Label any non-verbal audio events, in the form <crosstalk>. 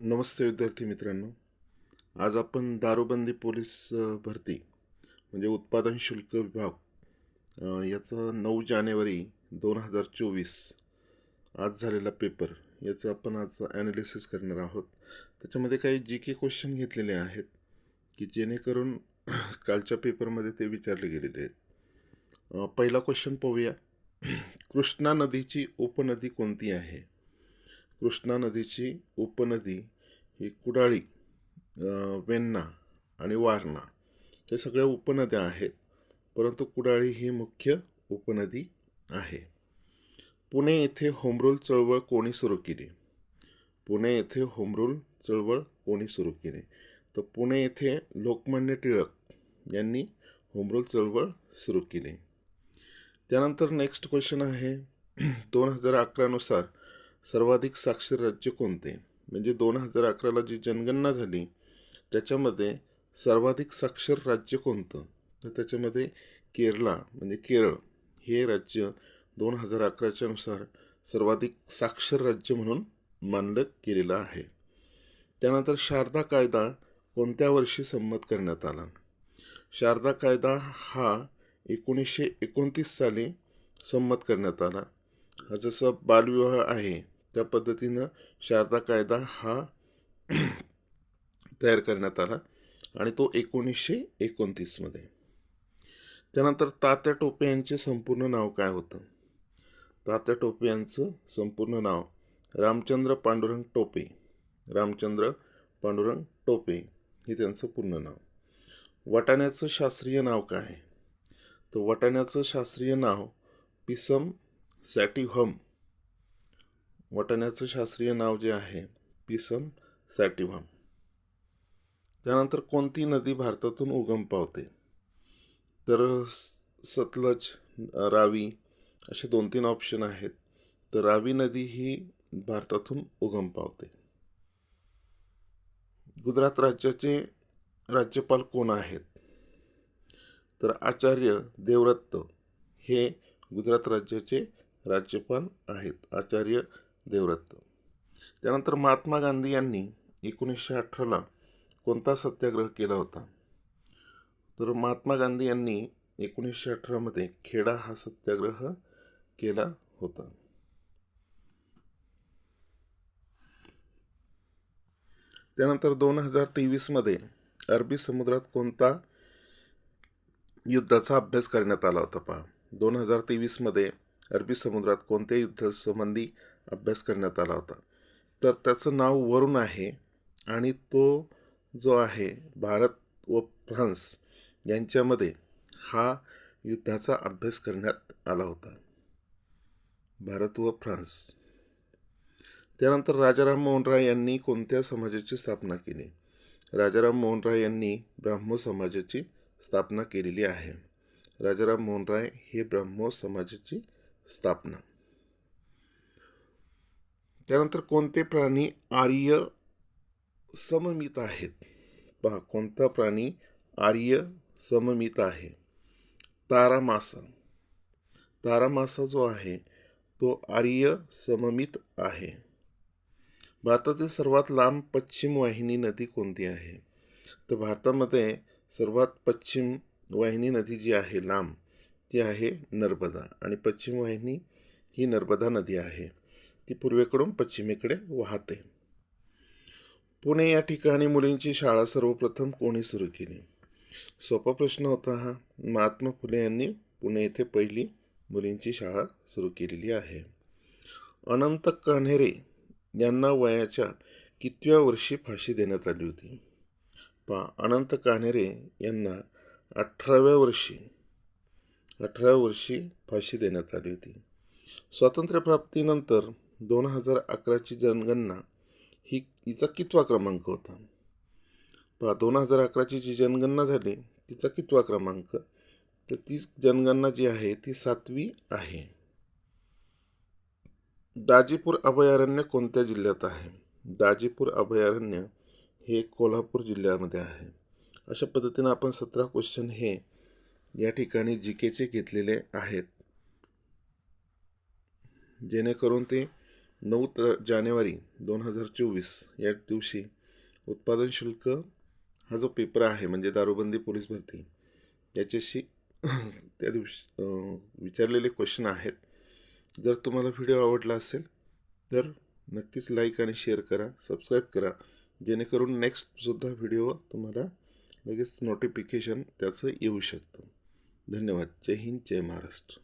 नमस्ते विद्यार्थी मित्रांनो. आज आपण दारूबंदी पोलीस भरती म्हणजे उत्पादन शुल्क विभाग याचा नऊ जानेवारी दोन हजार चोवीस आज झालेला पेपर याचं आपण आज ॲनालिसिस करणार आहोत. त्याच्यामध्ये काही जी के क्वेश्चन घेतलेले आहेत की जेणेकरून <clears throat> कालच्या पेपरमध्ये ते विचारले गेलेले आहेत. पहिला क्वेश्चन पाहूया. <clears throat> कृष्णा नदीची उपनदी कोणती आहे? कृष्णा नदीची उपनदी ही कुडाळी वेन्ना आणि वारणा हे सगळ्या उपनद्या आहेत. परंतु कुडाळी ही मुख्य उपनदी आहे. पुणे येथे होमरूल चळवळ कोणी सुरू केली? पुणे येथे होमरूल चळवळ कोणी सुरू केली? तर पुणे येथे लोकमान्य टिळक यांनी होमरूल चळवळ सुरू केली. त्यानंतर नेक्स्ट क्वेश्चन आहे. दोन हजार अकरानुसार सर्वाधिक साक्षर राज्य कोणते? म्हणजे दोन हजार अकराला जी जनगणना झाली त्याच्यामध्ये सर्वाधिक साक्षर राज्य कोणतं? तर त्याच्यामध्ये केरला म्हणजे केरळ हे राज्य दोन हजार अकराच्या नुसार सर्वाधिक साक्षर राज्य म्हणून मानलं गेलेलं आहे. त्यानंतर शारदा कायदा कोणत्या वर्षी संमत करण्यात आला? शारदा कायदा हा एकोणीसशे एकोणतीस साली संमत करण्यात आला. हा जसं बालविवाह आहे त्या पद्धतीनं शारदा कायदा हा तयार करण्यात आला आणि तो एकोणीसशे एकोणतीसमध्ये त्यानंतर तात्या टोपे यांचे संपूर्ण नाव काय होतं? तात्या टोपे यांचं संपूर्ण नाव रामचंद्र पांडुरंग टोपे. रामचंद्र पांडुरंग टोपे हे त्यांचं पूर्ण नाव. वाटाण्याचं शास्त्रीय नाव काय आहे? तर वाटाण्याचं शास्त्रीय नाव पिसम सॅटिव्हम. वाटाण्याचं शास्त्रीय नाव जे आहे पिसम सॅटिव्हम. त्यानंतर कोणती नदी भारतातून उगम पावते? तर सतलज रावी असे दोन तीन ऑप्शन आहेत. तर रावी नदी ही भारतातून उगम पावते. गुजरात राज्याचे राज्यपाल कोण आहेत? तर आचार्य देवरत्त हे गुजरात राज्याचे राज्यपाल आहेत. आचार्य देवरत्त त्यानंतर महात्मा गांधी यांनी एकोणीसशे अठराला कोणता सत्याग्रह केला होता? तर महात्मा गांधी यांनी एकोणीसशे अठरामध्ये खेडा हा सत्याग्रह केला होता. त्यानंतर दोन हजार तेवीसमध्ये अरबी समुद्रात कोणता युद्धाचा अभ्यास करण्यात आला होता पहा. दोन हजार तेवीसमध्ये अरबी समुद्रात कोणत्या युद्धासंबंधी अभ्यास करण्यात आला होता. तर त्याचं नाव वरुण आहे आणि तो जो आहे भारत व फ्रान्स यांच्यामध्ये हा युद्धाचा अभ्यास करण्यात आला होता. भारत व फ्रान्स. त्यानंतर राजाराम मोहन राय यांनी कोणत्या समाजाची स्थापना केली? राजाराम मोहन राय यांनी ब्राह्मो समाजाची स्थापना केलेली आहे. राजाराम मोहन राय हे ब्राह्मो समाजाची स्थापना. त्यानंतर कोणते प्राणी आर्य सममित आहेत? पहा कोणता प्राणी आर्य सममित आहे? तारा मासा तारा मासा जो आहे तो आर्य सममित आहे. भारतातील सर्वात लांब पश्चिम वाहिनी नदी कोणती आहे? तर भारतामध्ये सर्वात पश्चिम वाहिनी नदी जी आहे लांब ती आहे नर्मदा. आणि पश्चिम वाहिनी ही नर्मदा नदी आहे. ती पूर्वेकडून पश्चिमेकडे वाहते. पुणे या ठिकाणी मुलींची शाळा सर्वप्रथम कोणी सुरू केली? सोपा प्रश्न होता हा. महात्मा फुले यांनी पुणे येथे पहिली मुलींची शाळा सुरू केलेली आहे. अनंत कान्हेरे यांना वयाच्या कितव्या वर्षी फाशी देण्यात आली होती? पा अनंत कान्हेरे यांना अठराव्या वर्षी अठराव्या वर्षी फाशी देण्यात आली होती. स्वातंत्र्यप्राप्तीनंतर दोन हजार अकराची जनगणना ही हिचा कितवा क्रमांक होता? पहा दोन हजार अकराची जी जनगणना झाली तिचा कितवा क्रमांक? तर ती जनगणना जी आहे ती सातवी आहे. दाजीपूर अभयारण्य कोणत्या जिल्ह्यात आहे? दाजीपूर अभयारण्य हे कोल्हापूर जिल्ह्यामध्ये आहे. अशा पद्धतीनं आपण सतरा क्वेश्चन हे या ठिकाणी जी केचे घेतलेले आहेत. जेणेकरून ते नऊ त जानेवारी दोन हजार चोवीस या दिवशी उत्पादन शुल्क हा जो पेपर आहे म्हणजे दारूबंदी पोलीस भरती याच्याशी <clears throat> त्या दिवशी विचारलेले क्वेश्चन आहेत. जर तुम्हाला व्हिडिओ आवडला असेल तर नक्कीच लाईक आणि शेअर करा सबस्क्राईब करा. जेणेकरून नेक्स्टसुद्धा व्हिडिओ तुम्हाला लगेच नोटिफिकेशन त्याचं येऊ शकतं. धन्यवाद. जय हिंद जय महाराष्ट्र.